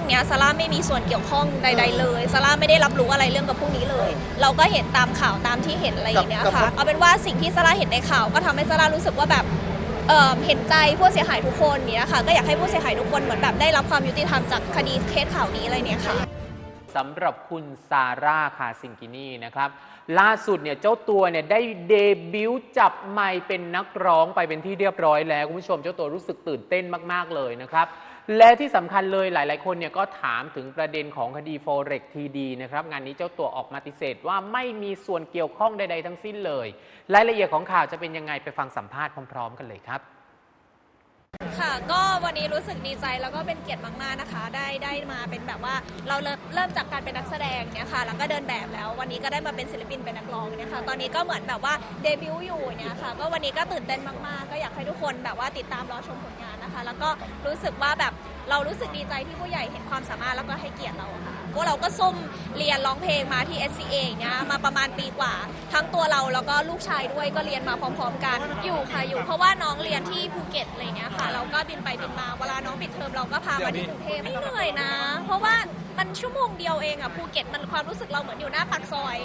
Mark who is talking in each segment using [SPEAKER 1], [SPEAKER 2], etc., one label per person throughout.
[SPEAKER 1] รื่องเนี้ยซาร่าไม่มีส่วนเกี่ยวข้องใด ๆ เลยซาร่าไม่ได้รับรู้อะไรเรื่องกับพวกนี้เลย เราก็เห็นตามข่าวตามที่เห็นอะไรอย่างเงี้ย
[SPEAKER 2] กับ
[SPEAKER 1] ค่ะ
[SPEAKER 2] กับ
[SPEAKER 1] เอาเป็นว่าสิ่งที่ซาร่าเห็นในข่าวก็ทำให้ซาร่ารู้สึกว่าแบบเอ่อเห็นใจผู้เสียหายทุกคนเนี้ยค่ะก็อยากให้ผู้เสียหายทุกคนเหมือนแบบได้รับความยุติธรรมจากคดีเคสข่าวนี้อะไรเนี้ยค่ะ
[SPEAKER 3] สำหรับคุณซาร่าคาซิงกินีนะครับ ล่าสุดเนี่ยเจ้าตัวเนี่ยได้เดบิวต์จับไมค์เป็นนักร้องไปเป็นที่เรียบร้อยแล้ว คุณผู้ชมเจ้าตัวรู้สึกตื่นเต้นมาก ๆ เลยนะครับ และที่สำคัญเลยหลาย ๆ คนเนี่ยก็ถามถึงประเด็นของคดี Forex TD นะครับ งานนี้เจ้าตัวออกมาปฏิเสธว่าไม่มีส่วนเกี่ยวข้องใด ๆ ทั้งสิ้นเลย รายละเอียดของข่าวจะเป็นยังไงไปฟังสัมภาษณ์พร้อม ๆ กันเลยครับ
[SPEAKER 1] ค่ะ ก็วันนี้รู้สึกดีใจแล้วก็เป็นเกียรติมากๆนะคะ ได้ได้มาเป็นแบบว่าเราเริ่มเริ่มจากการเป็นนักแสดงเนี่ยค่ะ แล้วก็เดินแบบแล้ว วันนี้ก็ได้มาเป็นศิลปินเป็นนักร้องเนี่ยค่ะ ตอนนี้ก็เหมือนแบบว่าเดบิวต์อยู่เนี่ยค่ะ ก็วันนี้ก็ตื่นเต้นมากๆ ก็อยากให้ทุกคนแบบว่าติดตามรอชมผลงานนะคะ แล้วก็รู้สึกว่าแบบเรารู้สึกดีใจที่ผู้ใหญ่เห็นความสามารถแล้วก็ให้เกียรติเราอะค่ะพวกเราก็ซุ่มเรียนร้องเพลงมาที่ SCA เนี่ยมาประมาณปีกว่า ทั้งตัวเราแล้วก็ลูกชายด้วยก็เรียนมาพร้อม ๆ กันอยู่ค่ะอยู่ เพราะว่าน้องเรียนที่ภูเก็ตอะไรเงี้ยค่ะเราก็บินไปบินมาเวลาน้องปิดเทอมเราก็พามาที่กรุงเทพไม่เหนื่อยนะ เพราะว่ามันชั่วโมงเดียวเองอะภูเก็ตมันความรู้สึกเราเหมือนอยู่หน้าปากซอย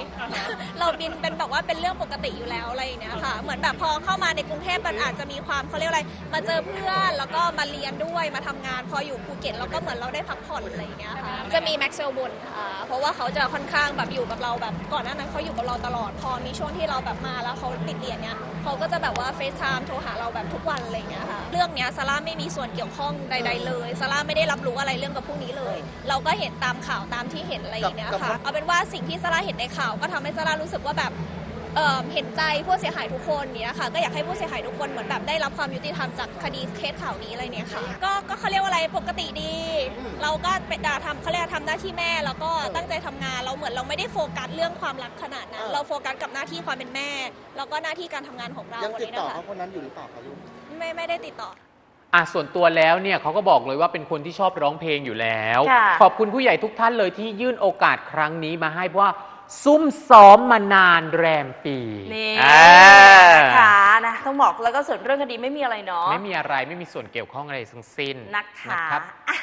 [SPEAKER 1] เราบินเป็นแบบว่าเป็นเรื่องปกติอยู่แล้วอะไรอย่างเงี้ยค่ะ เหมือนแบบพอเข้ามาในกรุงเทพมันอาจจะมีความเขาเรียกอะไร มาเจอเพื่อนแล้วก็มาเรียนด้วยมาทำงาน พออยู่ภูเก็ตเราก็เหมือนเราได้พักผ่อนอะไรอย่างเงี้ยค่ะจะมีแม็กซ์เซลบุญค่ะเพราะว่าเขาจะค่อนข้างแบบอยู่กับเราแบบก่อนหน้านั้นเขาอยู่กับเราตลอด พอมีช่วงที่เราแบบมาแล้วเขาติดเรียนเนี้ย เขาก็จะแบบว่าเฟซไทม์โทรหาเราแบบทุกวันอะไรอย่างเงี้ยค่ะเรื่องเนี้ยซาร่าไม่มีส่วนเกี่ยวข้องใด ๆ เลยซาร่าไม่ได้รับรู้อะไรเรื่องกับพวกนี้เลย เราก็เห็นตามข่าวตามที่เห็นอะไรอย่างเงี้ยค่ะเอาเป็นว่าสิ่งที่ซาร่าเห็นในข่าวก็ทำให้ซาร่ารู้สึกว่าแบบ เอ่อเห็นใจผู้เสียหายทุกคนเนี้ยค่ะ ก็อยากให้ผู้เสียหายทุกคนเหมือนแบบได้รับความยุติธรรมจากคดีเคสข่าวนี้อะไรเนี้ยค่ะ ก็ก็เขาเรียกว่าอะไรปกติดี เราก็เป็นดาทำเขาเรียกว่าทำหน้าที่แม่ แล้วก็ตั้งใจทำงานเราเหมือนเราไม่ได้โฟกัสเรื่องความรักขนาดนั้น
[SPEAKER 2] เออ
[SPEAKER 1] เราโฟกัสกับหน้าที่ความเป็นแม่ แล้วก็หน้าที่การทำงานของเรา
[SPEAKER 2] ยัง
[SPEAKER 1] อะไร
[SPEAKER 2] ติดต่อ
[SPEAKER 1] นะคะ
[SPEAKER 2] เขาคนนั้นอยู่หรือเปล่าครับลูก
[SPEAKER 1] ไม่ไม่ได้ติดต่อ
[SPEAKER 3] อะส่วนตัวแล้วเนี่ยเขาก็บอกเลยว่าเป็นคนที่ชอบร้องเพลงอยู่แล้ว
[SPEAKER 4] ค่ะ
[SPEAKER 3] ขอบคุณผู้ใหญ่ทุกท่านเลยที่ยื่นโอกาสครั้งนี้มาให้เพราะว่า ซุ่มซ้อมมานานแรมปี
[SPEAKER 4] นี่
[SPEAKER 3] อ่า
[SPEAKER 4] นะคะนะต้องบอกแล้วก็ส่วนเรื่องคดีไม่มีอะไรเนาะ
[SPEAKER 3] ไม่มีอะไรไม่มีส่วนเกี่ยวข้องอะไรทั้งสิ้น
[SPEAKER 4] นะคะ
[SPEAKER 3] นะครับ
[SPEAKER 4] อะ